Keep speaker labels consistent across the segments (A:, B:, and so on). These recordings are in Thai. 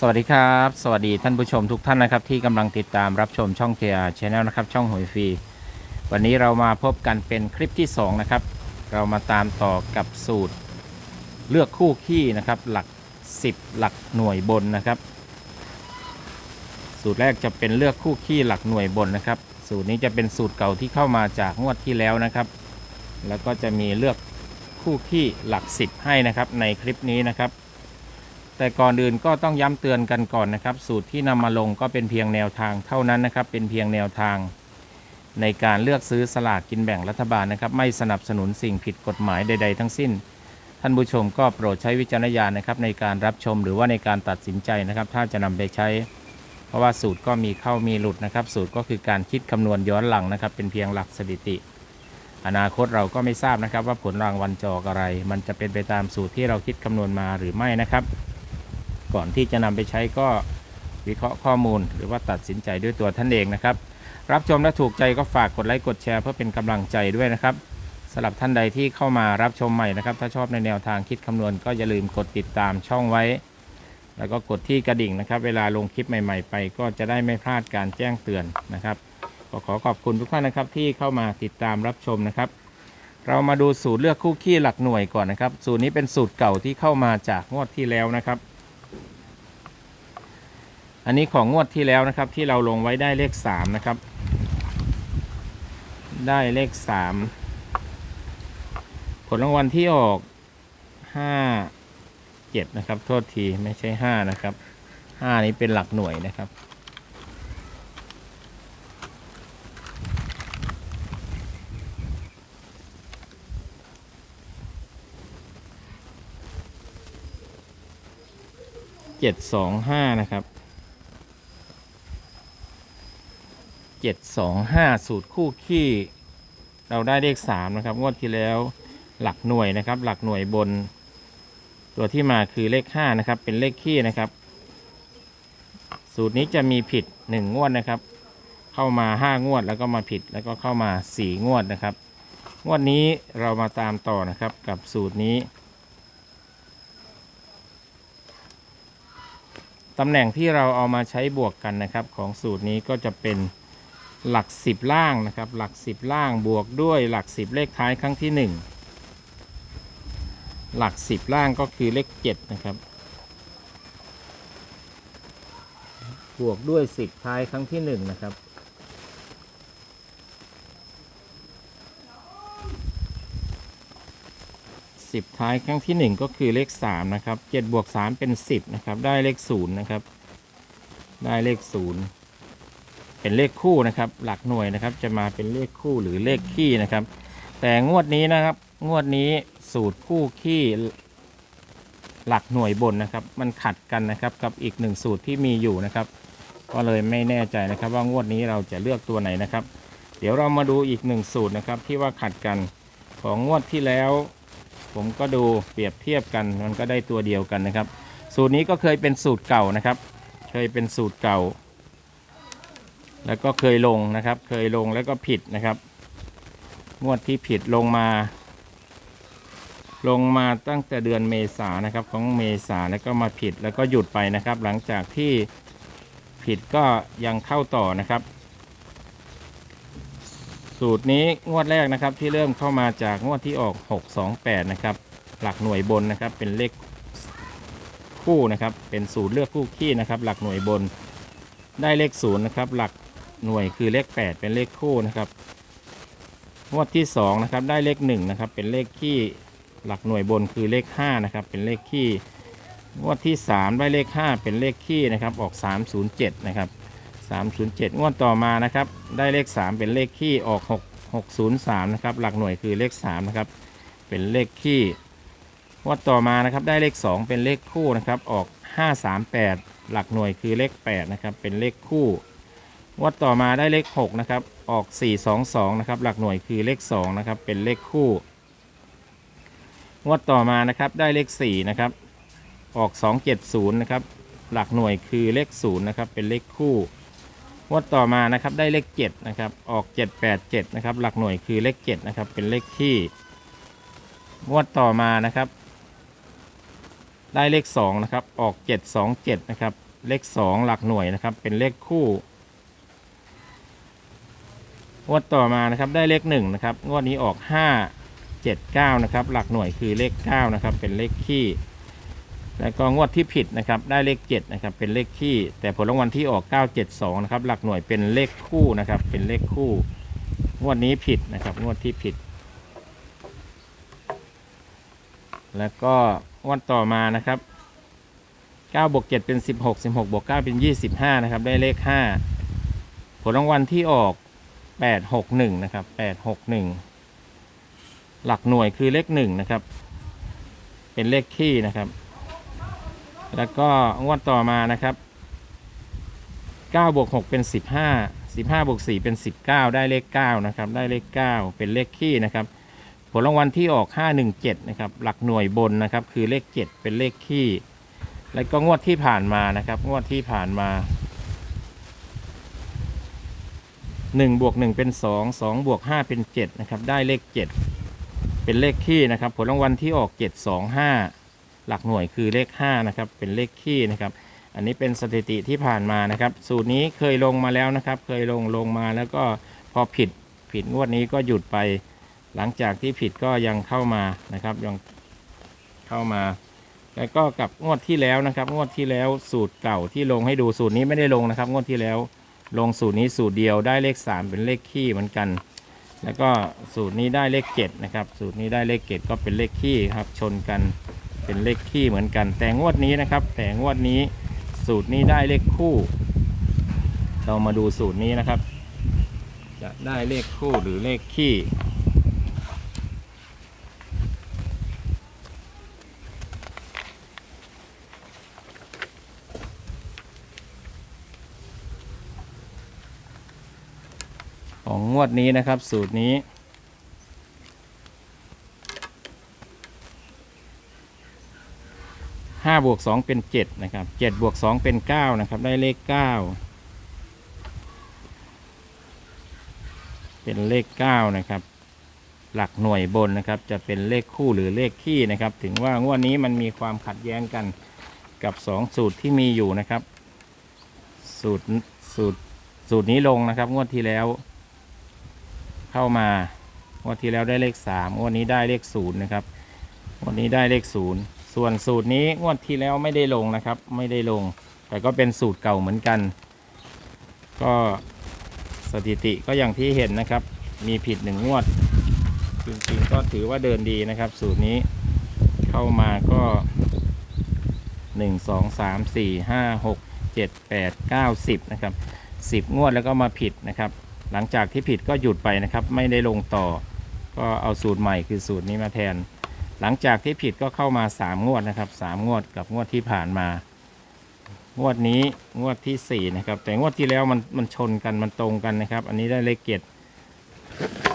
A: สวัสดีครับ สวัสดีท่านผู้ชมทุกท่านนะครับ ที่กำลังติดตามรับชมช่อง KR Channel นะครับ ช่องหวยฟรี วันนี้เรามาพบกันเป็นคลิปที่ 2 นะครับ เรามาตามต่อกับสูตร เลือกคู่ขี้นะครับ หลัก 10 หลักหน่วยบนนะครับ สูตรแรกจะเป็นเลือกคู่ขี้หลักหน่วยบนนะครับ สูตรนี้จะเป็นสูตรเก่าที่เข้ามาจากงวดที่แล้วนะครับ แล้วก็จะมีเลือกคู่ขี้หลัก 10 ให้นะครับ ในคลิปนี้นะครับ แต่ก่อนอื่นก็ต้องย้ำเตือนกันก่อนนะครับ สูตรที่นำมาลงก็เป็นเพียงแนวทางเท่านั้นนะครับ เป็นเพียงแนวทาง ในการเลือกซื้อสลากกินแบ่งรัฐบาลนะครับ ไม่สนับสนุนสิ่งผิดกฎหมายใด ๆ ทั้งสิ้น ท่านผู้ชมก็โปรดใช้วิจารณญาณนะครับในการรับชมหรือว่าในการตัดสินใจนะครับ ถ้าจะนำไปใช้ เพราะว่าสูตรก็มีเข้ามีหลุดนะครับ สูตรก็คือการคิดคำนวณย้อนหลังนะครับ เป็นเพียงหลักสถิติ อนาคตเราก็ไม่ทราบนะครับ ว่าผลรางวัลจออกอะไร มันจะเป็นไปตามสูตรที่เราคิดคำนวณมาหรือไม่นะครับ ก่อนที่จะนำไปใช้ก็วิเคราะห์ข้อมูล หรือว่าตัดสินใจด้วยตัวท่านเองนะครับ รับชมและถูกใจก็ฝากกดไลค์กดแชร์เพื่อเป็นกำลังใจด้วยนะครับสำหรับท่านใดที่เข้ามารับชมใหม่นะครับ ถ้าชอบในแนวทางคิดคำนวณก็อย่าลืมกดติดตามช่องไว้ แล้วก็กดที่กระดิ่งนะครับ เวลาลงคลิปใหม่ ๆ ไป ก็จะได้ไม่พลาดการแจ้งเตือนนะครับก็ขอขอบคุณทุกท่านนะครับที่เข้ามาติดตามรับชมนะครับ เรามาดูสูตรเลือกคู่ขี้หลักหน่วยก่อนนะครับ สูตรนี้เป็นสูตรเก่าที่เข้ามาจากงวดที่แล้วนะครับ อันนี้ของงวดที่แล้วนะครับ ที่เราลงไว้ได้เลขสามนะครับ ได้เลขสามผลรางวัลที่ออกห้าเจ็ดนะครับ โทษทีไม่ใช่ห้านะครับห้านี้เป็นหลักหน่วยนะครับเจ็ดสองห้านะครับ เจ็ดสองห้าสูตรคู่ขี้เราได้เลขสามนะครับ งวดที่แล้วหลักหน่วยนะครับ หลักหน่วยบน ตัวที่มาคือเลขห้านะครับ เป็นเลขขี้นะครับ สูตรนี้จะมีผิดหนึ่งงวดนะครับ เข้ามาห้างวดแล้วก็มาผิดแล้วก็เข้ามาสี่งวดนะครับ งวดนี้เรามาตามต่อนะครับกับสูตรนี้ตำแหน่งที่เราเอามาใช้บวกกันนะครับ ของสูตรนี้ก็จะเป็น หลัก 10 ล่างนะครับ หลัก 10 ล่างบวกด้วยหลัก 10 เลขท้ายครั้งที่ 1 หลัก 10 ล่างก็คือเลข 7 นะครับ บวกด้วย 10 ท้ายครั้งที่ 1 นะครับสิบท้ายครั้งที่หนึ่งก็คือเลขสามนะครับเจ็ดบวกสามเป็นสิบนะครับ ได้เลขศูนย์นะครับ ได้เลขศูนย์ เป็นเลขคู่นะครับ หลักหน่วยนะครับ จะมาเป็นเลขคู่หรือเลขขี้นะครับ แต่งวดนี้นะครับ งวดนี้สูตรคู่ขี้หลักหน่วยบนนะครับ มันขัดกันนะครับกับอีกหนึ่งสูตรที่มีอยู่นะครับ ก็เลยไม่แน่ใจนะครับ ว่างวดนี้เราจะเลือกตัวไหนนะครับ เดี๋ยวเรามาดูอีกหนึ่งสูตรนะครับ ที่ว่าขัดกันของงวดที่แล้ว ผมก็ดูเปรียบเทียบกันมันก็ได้ตัวเดียวกันนะครับ สูตรนี้ก็เคยเป็นสูตรเก่านะครับ เคยเป็นสูตรเก่า แล้วก็เคยลงนะครับ เคยลงแล้วก็ผิดนะครับงวดที่ผิดลงมา ลงมาตั้งแต่เดือนเมษานะครับ ของเมษาแล้วก็มาผิดแล้วก็หยุดไปนะครับ หลังจากที่ผิดก็ยังเข้าต่อนะครับ สูตรนี้งวดแรกนะครับที่เริ่มเข้ามาจากงวดที่ออก 628 นะครับ หลักหน่วยบนนะครับ เป็นเลขคู่นะครับ เป็นสูตรเลือกคู่ขี้นะครับ หลักหน่วยบนได้เลขศูนย์นะครับ หลัก หน่วยคือเลข 8 เป็นเลขคู่นะครับงวดที่2นะครับได้เลข1นะครับเป็นเลขขี้หลักหน่วยบนคือเลข5นะครับเป็นเลขขี้งวดที่ 3 ได้เลข 5 เป็นเลขขี้นะครับออก 307นะครับ307 งวดต่อมานะครับได้เลข 3 เป็นเลขขี้ออก 6 603นะครับหลักหน่วยคือเลข3นะครับเป็นเลขขี้งวดต่อมานะครับได้เลข 2 เป็นเลขคู่นะครับออก 538 หลักหน่วยคือเลข8นะครับเป็นเลขคู่ วัดต่อมาได้เลข 6 นะครับ ออก 422 นะครับ หลักหน่วยคือเลข 2 นะครับ เป็นเลขคู่งวดต่อมานะครับได้เลข 4 นะครับ ออก 270 นะครับ หลักหน่วยคือเลข 0 นะครับ เป็นเลขคู่งวดต่อมานะครับได้เลข 7 นะครับ ออก 787 นะครับ หลักหน่วยคือเลข 7 นะครับ เป็นเลขที่งวดต่อมานะครับได้เลข 2 นะครับ ออก 727 นะครับ เลขสองหลักหน่วยนะครับ เป็นเลขคู่ งวดต่อมานะครับได้เลขหนึ่งนะครับงวดนี้ออกห้าเจ็ดเก้านะครับหลักหน่วยคือเลขเก้านะครับเป็นเลขคี่แล้วก็งวดที่ผิดนะครับได้เลขเจ็ดนะครับเป็นเลขคี่แต่ผลรางวัลที่ออกเก้าเจ็ดสองนะครับหลักหน่วยเป็นเลขคู่นะครับเป็นเลขคู่ งวดนี้ผิดนะครับงวดที่ผิด แล้วก็งวดต่อมานะครับ9บวก7เป็น 16 16บวก9เป็น 25 นะครับ ได้เลข 5 ผลรางวัลที่ออก 861นะครับ861หลักหน่วยคือเลข1นะครับ เป็นเลขคี่นะครับ แล้วก็งวดต่อมานะครับ9บวก6เป็น15 15บวก4เป็น19ได้เลข9นะครับ ได้เลข9เป็นเลขคี่นะครับ ผลรางวัลที่ออก517นะครับ หลักหน่วยบนนะครับ คือเลข7เป็นเลขคี่แล้วก็งวดที่ผ่านมานะครับ งวดที่ผ่านมา 1บวก1เป็น2 2บวก5เป็น7นะครับได้เลข 7 เป็นเลขคี่นะครับ ผลรางวัลที่ออก 7 2 5 หลักหน่วยคือเลข5นะครับเป็นเลขคี่นะครับ อันนี้เป็นสถิติที่ผ่านมานะครับ สูตรนี้เคยลงมาแล้วนะครับ เคยลงลงมาแล้วก็พอผิดผิดงวดนี้ก็หยุดไป หลังจากที่ผิดก็ยังเข้ามานะครับยังเข้ามาแล้วก็กับงวดที่แล้วนะครับ งวดที่แล้วสูตรเก่าที่ลงให้ดูสูตรนี้ไม่ได้ลงนะครับ งวดที่แล้ว ลงสูตรนี้สูตรเดียวได้เลข 3 เป็นเลขขี้เหมือนกัน แล้วก็สูตรนี้ได้เลข7นะครับ สูตรนี้ได้เลข7ก็เป็นเลขขี้ครับชนกันเป็นเลขขี้เหมือนกัน แต่งวดนี้นะครับ แต่งวดนี้สูตรนี้ได้เลขคู่ เรามาดูสูตรนี้นะครับ จะได้เลขคู่หรือเลขขี้ ของงวดนี้นะครับ สูตรนี้ ห้าบวกสองเป็นเจ็ดนะครับเจ็ดบวกสองเป็นเก้านะครับ ได้เลขเก้าเป็นเลขเก้านะครับ หลักหน่วยบนนะครับ จะเป็นเลขคู่หรือเลขคี่นะครับ ถึงว่างวดนี้มันมีความขัดแย้งกันกับสองสูตรที่มีอยู่นะครับ สูตรสูตรสูตรนี้ลงนะครับ งวดที่แล้ว เข้ามางวดที่แล้วได้เลขสามงวดนี้ได้เลขศูนย์นะครับงวดนี้ได้เลขศูนย์ส่วนสูตรนี้งวดที่แล้วไม่ได้ลงนะครับ ไม่ได้ลง แต่ก็เป็นสูตรเก่าเหมือนกัน ก็สถิติก็อย่างที่เห็นนะครับ มีผิดหนึ่งงวดจริงๆก็ถือว่าเดินดีนะครับ สูตรนี้เข้ามาก็หนึ่งสองสามสี่ห้าหกเจ็ดแปดเก้าสิบนะครับสิบงวดแล้วก็มาผิดนะครับ หลังจากที่ผิดก็หยุดไปนะครับ ไม่ได้ลงต่อ ก็เอาสูตรใหม่คือสูตรนี้มาแทน หลังจากที่ผิดก็เข้ามา 3 งวดนะครับ 3 งวดกับงวดที่ผ่านมา งวดนี้งวดที่ 4 นะครับ แต่งวดที่แล้วมันมันชนกันมันตรงกันนะครับ อันนี้ได้เลขเจ็ด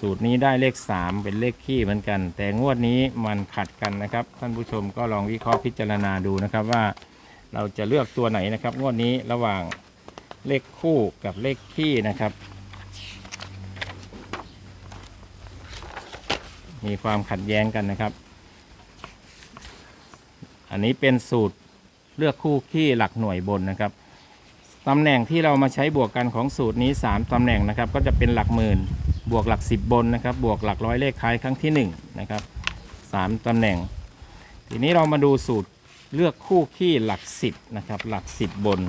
A: สูตรนี้ได้เลข 3 เป็นเลขขี้เหมือนกัน แต่งวดนี้มันขัดกันนะครับ ท่านผู้ชมก็ลองวิเคราะห์พิจารณาดูนะครับว่าเราจะเลือกตัวไหนนะครับ งวดนี้ระหว่างเลขคู่กับเลขขี้นะครับ มีความขัดแย้งกันนะครับ อันนี้เป็นสูตรเลือกคู่ขี้หลักหน่วยบนนะครับตำแหน่งที่เรามาใช้บวกกันของสูตรนี้ 3ตำแหน่งนะครับ ก็จะเป็นหลักหมื่นบวกหลัก 10 บนนะครับ บวกหลักร้อยเลขท้ายครั้งที่ 1 นะครับ 3ตำแหน่ง ทีนี้เรามาดูสูตรเลือกคู่ขี้หลัก 10 นะครับ หลัก 10 บน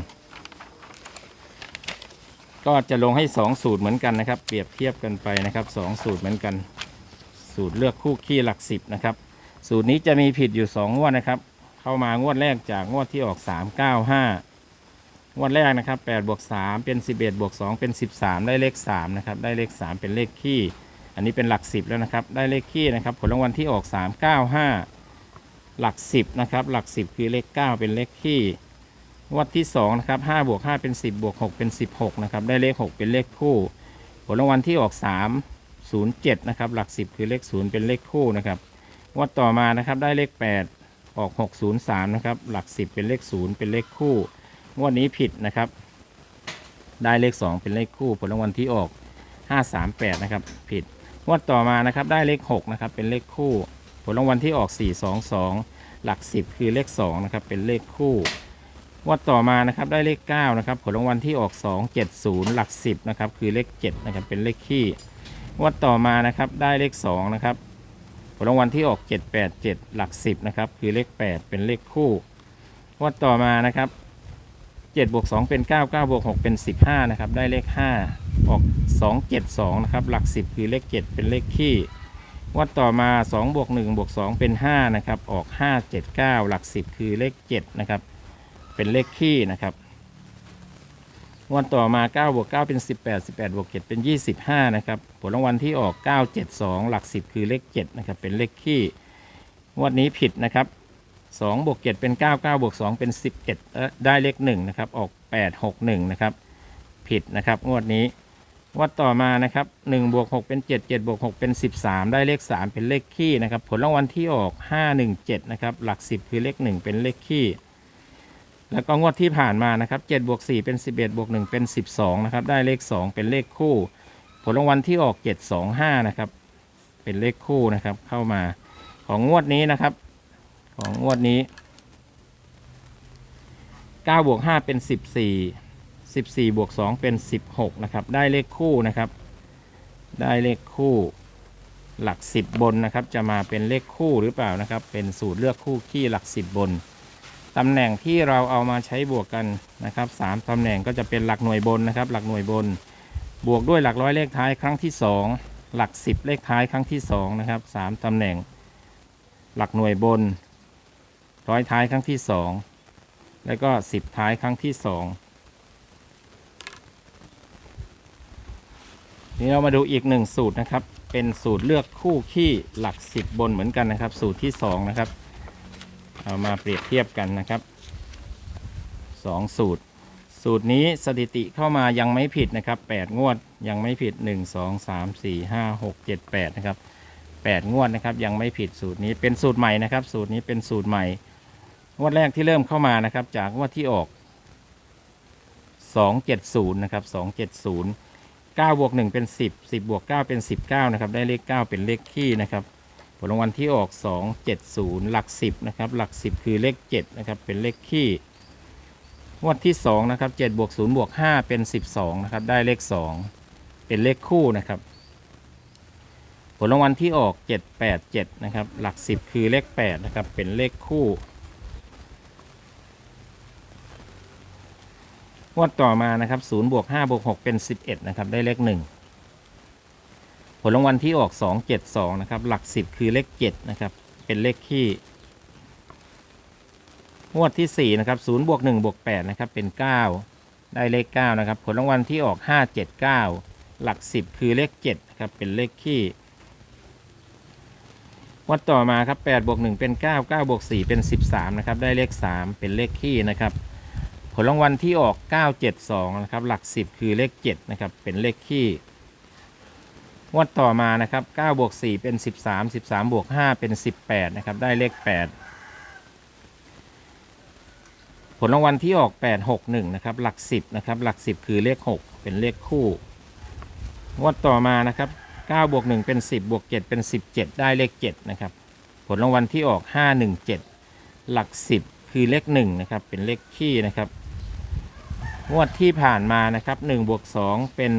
A: ก็จะลงให้ 2 สูตรเหมือนกันนะครับ เปรียบเทียบกันไปนะครับสองสูตรเหมือนกัน สูตรเลือกคู่ขี้หลักสิบนะครับ สูตรนี้จะมีผิดอยู่สองงวดนะครับ เข้ามางวดแรกจากงวดที่ออกสามเก้าห้างวดแรกนะครับแปดบวกสามเป็นสิบเอ็ดบวกสองเป็นสิบสามได้เลขสามนะครับได้เลขสามเป็นเลขขี้ อันนี้เป็นหลักสิบแล้วนะครับ ได้เลขขี้นะครับ ผลรางวัลที่ออกสามเก้าห้าหลักสิบนะครับหลักสิบคือเลขเก้าเป็นเลขขี้งวดที่สองนะครับห้าบวกห้าเป็นสิบบวกหกเป็นสิบหกนะครับได้เลขหกเป็นเลขคู่ ผลรางวัลที่ออกสาม 07 นะครับ หลัก 10 คือเลข 0 เป็นเลขคู่นะครับงวดต่อมานะครับได้เลข 8 ออก 603 นะครับ หลัก 10 เป็นเลข 0 เป็นเลขคู่งวดนี้ผิดนะครับ ได้เลข 2 เป็นเลขคู่ผลรางวัลที่ออก 538 นะครับ ผิดงวดต่อมานะครับได้เลข 6 นะครับ เป็นเลขคู่ ผลรางวัลที่ออก 422 หลัก 10 คือเลข 2 นะครับ เป็นเลขคู่งวัดต่อมานะครับได้เลข 9 นะครับ ผลรางวัลที่ออก 270 หลัก 10 นะครับ คือเลข 7 นะครับ เป็นเลขคี่ วัดต่อมานะครับได้เลข 2 นะครับผลรางวัลที่ออก 787 หลัก 10 นะครับ คือเลข 8 เป็นเลขคู่งวัดต่อมานะครับ7บวก2เป็น 9 9บวก6เป็น 15 นะครับ ได้เลข 5 ออก 272 นะครับ หลัก 10 คือเลข 7 เป็นเลขคี่วัดต่อมา 2 บวก1บวก2เป็น 5 นะครับ ออก 579 หลัก 10 คือเลข 7 นะครับ เป็นเลขคี่นะครับ วดต่อมา9บวก9เป็น 18 18บวก7เป็น 25 นะครับ ผลรางวัลที่ออก 972 หลัก 10 คือเลข 7 นะครับ เป็นเลขคี่งวดนี้ผิดนะครับ2บวก7เป็น 9 9บวก2เป็น 11เอ่อได้เลข 1 นะครับ ออก 861 นะครับ ผิดนะครับ งวดนี้งวดต่อมานะครับ1บวก6เป็น 7 7บวก6เป็น 13 ได้เลข 3 เป็นเลขคี่นะครับ ผลรางวัลที่ออก 517 นะครับ หลัก 10 คือเลข 1 เป็นเลขคี่ แล้วก็งวดที่ผ่านมานะครับ7บวก4เป็น 11บวก1เป็น 12 นะครับ ได้เลข 2 เป็นเลขคู่ ผลรางวัลที่ออก 725 นะครับ เป็นเลขคู่นะครับ เข้ามาของงวดนี้นะครับ ของงวดนี้9บวก5เป็น 14 14บวก2เป็น 16 นะครับ ได้เลขคู่นะครับ ได้เลขคู่หลัก 10 บนนะครับ จะมาเป็นเลขคู่หรือเปล่านะครับ เป็นสูตรเลือกคู่ขี้หลัก 10 บน ตำแหน่งที่เราเอามาใช้บวกกันนะครับสามตำแหน่งก็จะเป็นหลักหน่วยบนนะครับ หลักหน่วยบน บวกด้วยหลักร้อยเลขท้ายครั้งที่สองหลักสิบเลขท้ายครั้งที่สองนะครับสามตำแหน่ง หลักหน่วยบน ร้อยท้ายครั้งที่สองแล้วก็สิบท้ายครั้งที่สองนี่เรามาดูอีกหนึ่งสูตรนะครับ เป็นสูตรเลือกคู่ขี้หลักสิบบนเหมือนกันนะครับ สูตรที่สองนะครับ เอามาเปรียบเทียบกันนะครับสองสูตร สูตรนี้สถิติเข้ามายังไม่ผิดนะครับ 8 งวดยังไม่ผิด 1 2 3 4 5 6 7 8 นะครับ 8 งวดนะครับยังไม่ผิดสูตรนี้เป็นสูตรใหม่นะครับ สูตรนี้เป็นสูตรใหม่ งวดแรกที่เริ่มเข้ามานะครับ จากงวดที่ออก 270 นะครับ 270 9บวก1เป็น 10 10บวก9เป็น 19 นะครับ ได้เลข 9 เป็นเลขคี่นะครับ ผลรางวัลที่ออก 270 หลัก 10 นะครับ หลัก 10 คือเลข 7 นะครับ เป็นเลขขี้งวดที่ 2 นะครับ7บวก0บวก5เป็น 12 นะครับ ได้เลข 2 เป็นเลขคู่นะครับ ผลรางวัลที่ออก 787 นะครับ หลัก 10 คือเลข 8 นะครับ เป็นเลขคู่งวดต่อมานะครับ0บวก5บวก6เป็น 11 นะครับ ได้เลข 1 ลรางวัลที่ออก 272 นะครับ หลัก 10 คือเลข 7 นะครับ เป็นเลขขี้งวดที่ 4 นะครับ0บวก1บวก8นะครับ เป็น 9 ได้เลข 9 นะครับ ผลรางวัลที่ออก 579 หลัก 10 คือเลข 7 นะครับ เป็นเลขขี้งวัดต่อมาครับ8บวก1เป็น 9 9บวก4เป็น 13 นะครับ ได้เลข 3 เป็นเลขขี้นะครับ ผลรางวัลที่ออก 972 นะครับ หลัก 10 คือเลข 7 นะครับ เป็นเลขขี้ งวดต่อมานะครับ9บวก4เป็น 13 13บวก5เป็น 18 นะครับ ได้เลข 8 ผลรางวัลที่ออก 861 นะครับ หลัก 10 นะครับ หลัก 10 คือเลข 6 เป็นเลขคู่ งวดต่อมานะครับ9บวก1เป็น 10บวก7เป็น 17 ได้เลข 7 นะครับ ผลรางวัลที่ออก 517 หลัก 10 คือเลข 1 นะครับ เป็นเลขขี้นะครับ งวดที่ผ่านมานะครับ1บวก2เป็น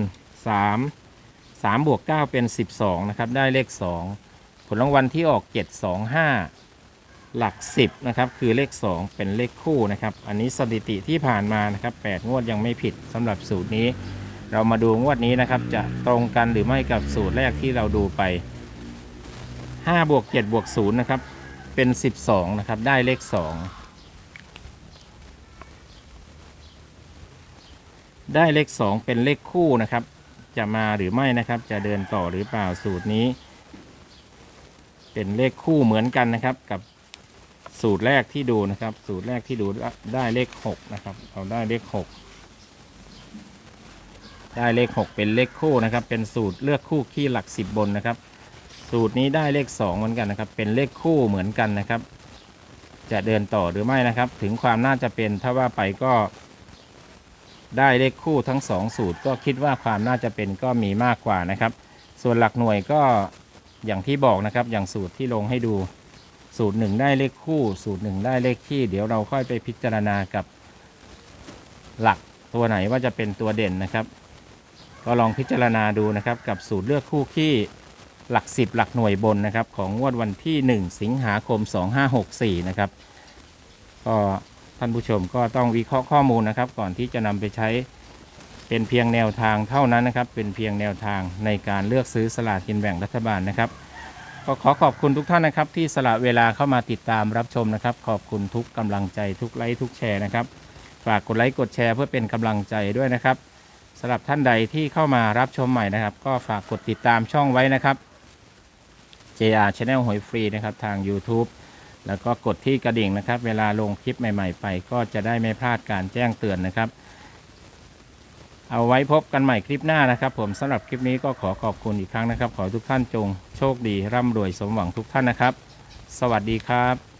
A: 3 3บวก9เป็น 12 นะครับ ได้เลข 2 ผลรางวัลที่ออก 725 หลัก 10 นะครับ คือเลข 2 เป็นเลขคู่นะครับ อันนี้สถิติที่ผ่านมานะครับ 8 งวดยังไม่ผิดสำหรับสูตรนี้ เรามาดูงวดนี้นะครับ จะตรงกันหรือไม่กับสูตรแรกที่เราดูไป5บวก7บวก0นะครับ เป็น 12 นะครับ ได้เลข 2ได้เลข 2 เป็นเลขคู่นะครับ จะมาหรือไม่นะครับ จะเดินต่อหรือเปล่าสูตรนี้ เป็นเลขคู่เหมือนกันนะครับ กับสูตรแรกที่ดูนะครับ สูตรแรกที่ดูได้เลข6นะครับเราได้เลข6ได้เลข 6 เป็นเลขคู่นะครับ เป็นสูตรเลือกคู่ขี้หลัก 10 บนนะครับ สูตรนี้ได้เลข 2 เหมือนกันนะครับ เป็นเลขคู่เหมือนกันนะครับ จะเดินต่อหรือไม่นะครับ ถึงความน่าจะเป็นถ้าว่าไปก็ ได้เลขคู่ทั้ง 2 สูตร ก็คิดว่าความน่าจะเป็นก็มีมากกว่านะครับ ส่วนหลักหน่วยก็อย่างที่บอกนะครับ อย่างสูตรที่ลงให้ดูสูตรหนึ่งได้เลขคู่ สูตรหนึ่งได้เลขขี้เดี๋ยวเราค่อยไปพิจารณากับหลักตัวไหนว่าจะเป็นตัวเด่นนะครับ ก็ลองพิจารณาดูนะครับกับสูตรเลือกคู่ขี้หลัก 10 หลักหน่วยบนนะครับ ของงวดวันที่ 1 สิงหาคม 2564 นะครับ ก็ ท่านผู้ชมก็ต้องวิเคราะห์ข้อมูลนะครับ ก่อนที่จะนำไปใช้เป็นเพียงแนวทางเท่านั้นนะครับ เป็นเพียงแนวทางในการเลือกซื้อสลากกินแบ่งรัฐบาลนะครับ ก็ขอขอบคุณทุกท่านนะครับ ที่สละเวลาเข้ามาติดตามรับชมนะครับ ขอบคุณทุกกำลังใจทุกไลค์ทุกแชร์นะครับ ฝากกดไลค์กดแชร์เพื่อเป็นกำลังใจด้วยนะครับสำหรับท่านใดที่เข้ามารับชมใหม่นะครับ ก็ฝากกดติดตามช่องไว้นะครับ JR Channel หวยฟรีนะครับทาง YouTube แล้วก็กดที่กระดิ่งนะครับ เวลาลงคลิปใหม่ๆ ไปก็จะได้ไม่พลาดการแจ้งเตือนนะครับ เอาไว้พบกันใหม่คลิปหน้านะครับ ผมสำหรับคลิปนี้ก็ขอขอบคุณอีกครั้งนะครับ ขอทุกท่านจงโชคดีร่ำรวยสมหวังทุกท่านนะครับ สวัสดีครับ